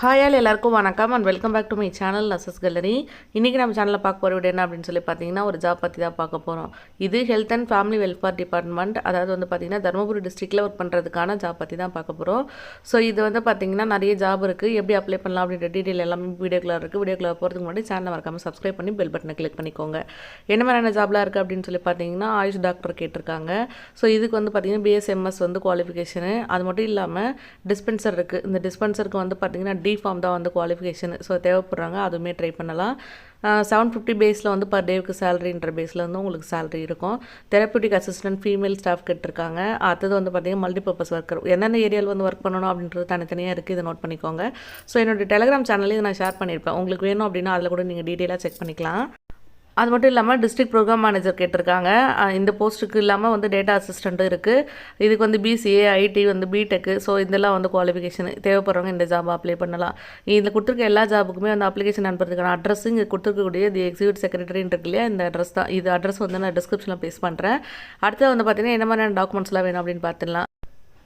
ஹாயால் எல்லாருக்கும் வணக்கம் and welcome back to my channel assess gallery இன்றைக்கி நம்ம சேனலில் பார்க்க போகிற வீடியோ என்ன அப்படின்னு சொல்லி பார்த்தீங்கன்னா ஒரு ஜாப் பற்றி தான் பார்க்க போகிறோம் இது health and family welfare department அதாவது வந்து பார்த்திங்கன்னா தருமபுரி டிஸ்ட்ரிக்டில் ஒர்க் பண்ணுறதுக்கான ஜாப் பற்றி தான் பார்க்க போகிறோம் ஸோ இது வந்து பார்த்திங்கன்னா நிறைய ஜாப் இருக்குது எப்படி அப்ளை பண்ணலாம் அப்படின்ற டீட்டெயில் எல்லாமே வீடியோக்குள்ள இருக்குது வீடியோக்குள்ள போகிறதுக்கு முன்னாடி சேனலை மறக்காமல் சப்ஸ்கிரைப் பண்ணி பெல் பட்டனை கிளிக் பண்ணிக்கோங்க. என்ன மாதிரியான ஜாப்லாம் இருக்குது அப்படின்னு சொல்லி பார்த்தீங்கன்னா ஆயுஷ் டாக்டர் கேட்டிருக்காங்க. ஸோ இதுக்கு வந்து பார்த்திங்கன்னா பிஎஸ்எம்எஸ் வந்து குவாலிஃபிகேஷனு அது மட்டும் இல்லாமல் டிஸ்பென்சர் இருக்குது இந்த டிஸ்பென்சருக்கு வந்து பார்த்திங்கன்னா ஃபார்ம் தான் வந்து குவாலிஃபிகேஷன் ஸோ தேவைப்படுறாங்க அதுவுமே ட்ரை பண்ணலாம். செவன் ஃபிஃப்டி பேஸில் வந்து பர் டேவுக்கு சேலரின்ற பேஸில் வந்து உங்களுக்கு சேலரி இருக்கும். தெரப்பியூட்டிக் அசிஸ்டன்ட் ஃபீமேல் ஸ்டாஃப் கேட்டிருக்காங்க. அடுத்தது வந்து பார்த்திங்கன்னா மல்டிபர்பஸ் ஒர்க்கர் என்னென்ன ஏரியாவில் வந்து ஒர்க் பண்ணணும் அப்படின்றது தனித்தனியாக இருக்குது இதை நோட் பண்ணிக்கோங்க. ஸோ என்னோட டெலிகிராம் இதை நான் ஷேர் பண்ணியிருப்பேன். உங்களுக்கு வேணும் அப்படின்னா அதில் கூட நீங்கள் டீட்டெயிலாக செக் பண்ணிக்கலாம். அது மட்டும் இல்லாமல் டிஸ்ட்ரிக்ட் ப்ரோக்ராம் மேனேஜர் கேட்டிருக்காங்க. இந்த போஸ்ட்டுக்கு இல்லாமல் வந்து டேட்டா அசிஸ்டண்ட்டும் இருக்குது இதுக்கு வந்து பிசிஏ ஐடி வந்து பிடெக்கு ஸோ இதெல்லாம் வந்து குவாலிஃபிகேஷன் தேவைப்படுறவங்க இந்த ஜாப் அப்ளை பண்ணலாம். இதில் கொடுத்துருக்க எல்லா ஜாபுக்குமே வந்து அப்ளிகேஷன் அனுப்புறதுக்கான அட்ரஸ் இங்கே கொடுத்துருக்கக்கூடிய தி எக்ஸிக்யூட் செக்ரட்டரின்னு இருக்கு இல்லையா இந்த அட்ரஸ் தான். இது அட்ரஸ் வந்து நான் டிஸ்கிரிப்ஷனில் பேஸ் பண்ணுறேன் அடுத்து வந்து பார்த்தீங்கன்னா என்ன மாதிரியான டாக்குமெண்ட்ஸ்லாம் வேணும் அப்படின்னு பார்த்துடலாம்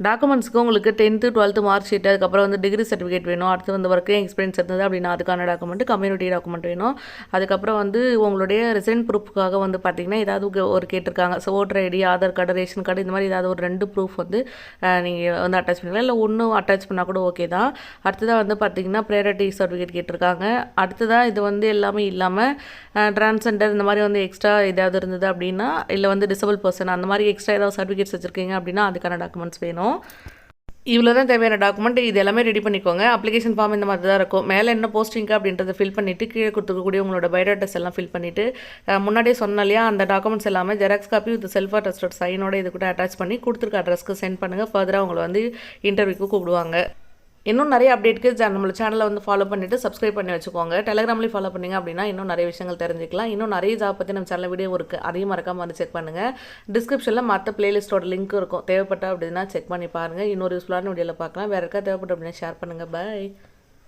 டாக்குமெண்ட்ஸ்க்கு உங்களுக்கு டென்த்து டுவெல்த்து மார்க் ஷீட் அதுக்கப்புறம் வந்து டிகிரி சர்டிஃபிகேட் வேணும் அடுத்து வந்து ஒர்க்கு எக்ஸ்பீரியன்ஸ் இருந்தது அப்படின்னா அதுக்கான டாக்குமெண்ட் கம்யூனிட்டி டாக்குமெண்ட் வேணும். அதுக்கப்புறம் வந்து உங்களுடைய ரெசிடென்ட் ப்ரூஃப்க்காக வந்து பார்த்தீங்கன்னா ஏதாவது ஒரு- கேட்டிருக்காங்க. So voter ID Aadhaar card ration card இந்த மாதிரி ஏதாவது ஒரு ரெண்டு ப்ரூஃப் வந்து நீங்கள் வந்து அட்டாச் பண்ணிக்கலாம் இல்லை ஒன்றும் அட்டாச் பண்ணால் கூட ஓகே தான். அடுத்ததாக வந்து பார்த்தீங்கன்னா ப்ரையாரிட்டி சர்டிஃபிகேட் கேட்டிருக்காங்க. அடுத்ததாக இது வந்து எல்லாமே இல்லாமல் டிரான்ஸெண்டர் இந்த மாதிரி வந்து எக்ஸ்ட்ரா ஏதாவது இருந்தது அப்படின்னா இல்லை வந்து டிசபிள் பர்சன் அந்த மாதிரி எக்ஸ்ட்ரா ஏதாவது சர்டிஃபிகேட்ஸ் வச்சுருக்கீங்க அப்படின்னா அதுக்கான டாக்குமெண்ட்ஸ் வேணும். இவ்வளோ தான் தேவையான டாக்குமெண்ட் இது எல்லாமே ரெடி பண்ணிக்கோங்க. அப்ளிகேஷன் ஃபார்ம் இந்த மாதிரி தான் இருக்கும். மேலே என்ன போஸ்டிங்க்கு அப்படின்றத ஃபில் பண்ணிவிட்டு கீழே கொடுத்துருக்கக்கூடிய உங்களோட பயோடாட்டஸ் எல்லாம் ஃபில் பண்ணிவிட்டு முன்னாடியே சொன்னாலையா அந்த டாக்குமெண்ட்ஸ் எல்லாமே xerox copy with self attested சைனோட இது கூட அட்டாச் பண்ணி கொடுத்துருக்க அட்ரஸ்க்கு சென்ட் பண்ணுங்கள் ஃபர்தராக உங்களை வந்து இன்டர்வியூக்கு கூப்பிடுவாங்க. இன்னும் நிறைய அப்டேட்க்கு நம்மளோட சேனலை வந்து ஃபாலோ பண்ணிவிட்டு சப்ஸ்கிரைப் பண்ணி வச்சுக்கோங்க. டெலிகிராம்லேயும் ஃபாலோ பண்ணிங்க அப்படின்னா இன்னும் நிறைய விஷயங்கள் தெரிஞ்சுக்கலாம். இன்னும் நிறைய ஜாப் பற்றி நம்ம சேனல் வீடியோ இருக்குது அதையும் மறக்காமல் வந்து செக் பண்ணுங்கள் டிஸ்கிரிப்ஷனில் மற்ற பிளேலிஸ்ட்டோட லிங்க் இருக்கும். தேவைப்பட்ட அப்படின்னா செக் பண்ணி பாருங்கள் இன்னொரு யூஸ்ஃபுல்லான வீடியோவில் பார்க்கலாம். வேறு இருக்கா தேவைப்பட்ட அப்படின்னா ஷேர் பண்ணுங்கள் பை